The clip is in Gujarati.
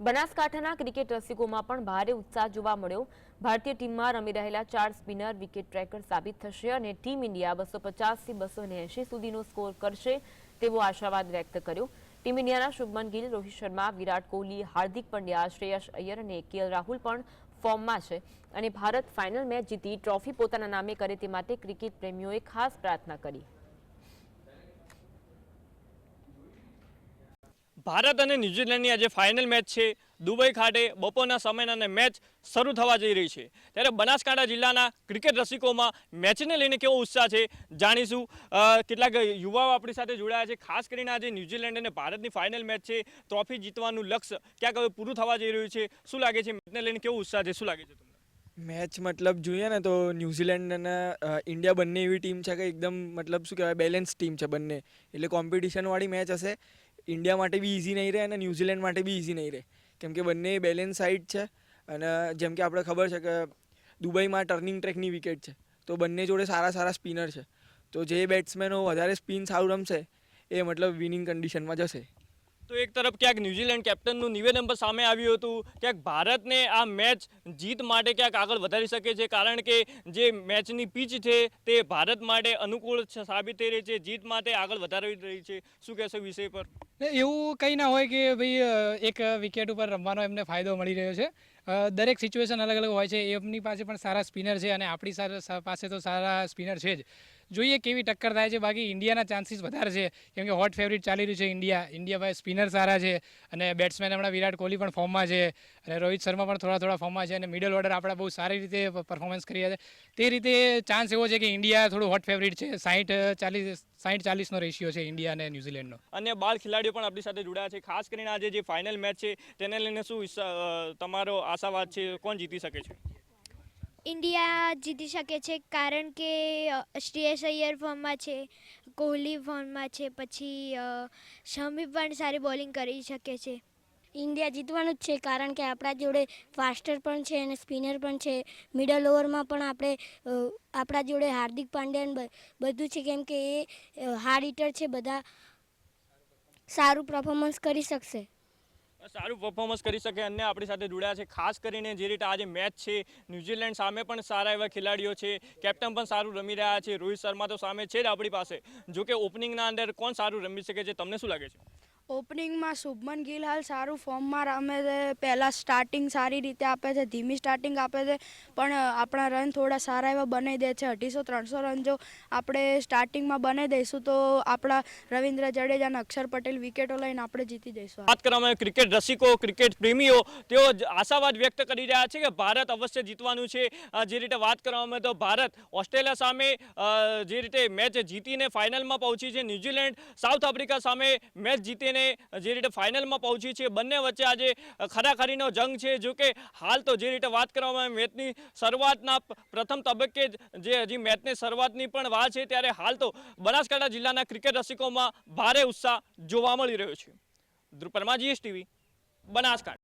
બનાસકાંઠાના ક્રિકેટ રસિકોમાં પણ ભારે ઉત્સાહ જોવા મળ્યો. ભારતીય ટીમમાં રમી રહેલા ચાર સ્પિનર, વિકેટ ટ્રેકર સાબિત થશે અને ટીમ ઇન્ડિયા બસો પચાસથી બસો એંશી સુધીનો સ્કોર કરશે તેવો આશાવાદ વ્યક્ત કર્યો. ટીમ ઇન્ડિયાના શુભમન ગિલ, રોહિત શર્મા, વિરાટ કોહલી, હાર્દિક પંડ્યા, શ્રેયસ અય્યર અને કેએલ રાહુલ પણ ફોર્મમાં છે અને ભારત ફાઇનલ મેચ જીતી ટ્રોફી પોતાના નામે કરે તે માટે ક્રિકેટ પ્રેમીઓએ ખાસ પ્રાર્થના કરી. ભારત અને ન્યૂઝીલેન્ડની આજે ફાઇનલ મેચ છે. દુબઈ ખાતે બપોરના સમયના મેચ શરૂ થવા જઈ રહી છે. ત્યારે બનાસકાંઠા જિલ્લાના ક્રિકેટ રસિકોમાં મેચને લઈને કેવો ઉત્સાહ છે જાણીશું. કેટલાક યુવાઓ આપણી સાથે જોડાયા છે. ખાસ કરીને આજે ન્યૂઝીલેન્ડ અને ભારતની ફાઇનલ મેચ છે. ટ્રોફી જીતવાનું લક્ષ્ય ક્યાંક હવે પૂરું થવા જઈ રહ્યું છે. શું લાગે છે મેચને લઈને કેવો ઉત્સાહ છે? શું લાગે છે મેચ મતલબ જોઈએ ને તો ન્યૂઝીલેન્ડ અને ઇન્ડિયા બંને એવી ટીમ છે કે એકદમ મતલબ શું કહેવાય બેલેન્સ ટીમ છે બંને. એટલે કોમ્પિટિશનવાળી મેચ હશે. ઇન્ડિયા માટે બી ઇઝી નહીં રહે અને ન્યૂઝીલેન્ડ માટે બી ઇઝી નહીં રહે. કેમ કે બંને બેલેન્સ સાઇડ છે અને જેમ કે આપણે ખબર છે કે દુબઈમાં ટર્નિંગ ટ્રેકની વિકેટ છે. તો બંને જોડે સારા સારા સ્પિનર છે. તો જે બેટ્સમેનો વધારે સ્પિન સારું રમશે, એ મતલબ વિનિંગ કન્ડિશનમાં જશે. તો એક તરફ ક્યાંક ન્યૂઝીલેન્ડ કેપ્ટનનું નિવેદન પણ સામે આવ્યું હતું. ક્યાંક ભારતને આ મેચ જીત માટે ક્યાંક આગળ વધારી શકે છે. કારણ કે જે મેચની પીચ છે તે ભારત માટે અનુકૂળ સાબિત થઈ રહી છે. જીત માટે આગળ વધારી રહી છે. શું કહેશો વિષય પર? એવું કંઈ ના હોય કે ભાઈ એક વિકેટ ઉપર રમવાનો એમને ફાયદો મળી રહ્યો છે. દરેક સિચ્યુએશન અલગ અલગ હોય છે. એમની પાસે પણ સારા સ્પિનર છે અને આપણી પાસે તો સારા સ્પિનર છે જ. જોઈએ કેવી ટક્કર થાય છે. બાકી ઇન્ડિયાના ચાન્સીસ વધારે છે. કેમ કે હોટ ફેવરિટ ચાલી રહ્યું છે ઇન્ડિયા. ઇન્ડિયા ભાઈ સ્પિનર સારા છે અને બેટ્સમેન હમણાં વિરાટ કોહલી પણ ફોર્મમાં છે અને રોહિત શર્મા પણ થોડા થોડા ફોર્મમાં છે અને મિડલ ઓર્ડર આપણા બહુ સારી રીતે પરફોર્મન્સ કરી રહ્યા છે. તે રીતે ચાન્સ એવો છે કે ઇન્ડિયા થોડું હોટ ફેવરિટ છે. સાહીઠ ચાલીસ સાહીઠ ચાલીસનો રેશિયો છે ઇન્ડિયા અને ન્યૂઝીલેન્ડનો. અને બાળ ખેલાડીઓ પણ આપણી સાથે જોડાયા છે. ખાસ કરીને આજે જે ફાઇનલ મેચ છે, તેને લઈને શું તમારો આશાવાદ છે? કોણ જીતી શકે છે? ઇન્ડિયા જીતી શકે છે કારણ કે શ્રેયસ અય્યર ફોર્મમાં છે, કોહલી ફોર્મમાં છે, પછી શમી પણ સારી બોલિંગ કરી શકે છે. ઇન્ડિયા જીતવાનું જ છે કારણ કે આપણા જોડે ફાસ્ટર પણ છે અને સ્પિનર પણ છે. મિડલ ઓવરમાં પણ આપણે આપણા જોડે હાર્દિક પાંડ્યા બધું છે કેમ કે એ હાર્ડ હિટર છે, બધા સારું પરફોર્મન્સ કરી શકશે. સારું પરફોર્મન્સ કરી શકે અને આપણી સાથે જોડાયા છે. ખાસ કરીને જે રીતે આજે મેચ છે, ન્યૂઝીલેન્ડ સામે પણ સારા એવા ખેલાડીઓ છે. કેપ્ટન પણ સારું રમી રહ્યા છે. રોહિત શર્મા તો સામે છે જ આપણી પાસે. જો કે ઓપનિંગના અંદર કોણ સારું રમી શકે છે? તમને શું લાગે છે? ઓપનિંગમાં શુભમન ગિલ હાલ સારું ફોર્મમાં રમે છે. પહેલાં સ્ટાર્ટિંગ સારી રીતે આપે છે, ધીમી સ્ટાર્ટિંગ આપે છે. પણ આપણા રન થોડા સારા એવા બનાવી દે છે. અઢીસો, ત્રણસો રન જો આપણે સ્ટાર્ટિંગમાં બનાવી દઈશું તો આપણા રવિન્દ્ર જાડેજા અને અક્ષર પટેલ વિકેટો લઈને આપણે જીતી જઈશું વાત કરવામાં ક્રિકેટ રસિકો ક્રિકેટ પ્રેમીઓ, તેઓ આશાવાદ વ્યક્ત કરી રહ્યા છે કે ભારત અવશ્ય જીતવાનું છે. જે રીતે વાત કરવામાં તો ભારત ઓસ્ટ્રેલિયા સામે જે રીતે મેચ જીતીને ફાઇનલમાં પહોંચી છે. ન્યૂઝીલેન્ડ, સાઉથ આફ્રિકા સામે મેચ જીતીને જે રીતે ફાઇનલમાં પહોંચી છે, બંને વચ્ચે આજે ખરાખરીનો જંગ છે. જો કે હાલ તો જે રીતે વાત કરવામાં આવે, મેચની શરૂઆતના પ્રથમ તબક્કે જ હજી મેચની શરૂઆતની પણ વાત છે, ત્યારે હાલ તો બનાસકાંઠા જિલ્લાના ક્રિકેટ રસિકોમાં ભારે ઉત્સાહ જોવા મળી રહ્યો છે. Dhruv S GSTV Banaskantha.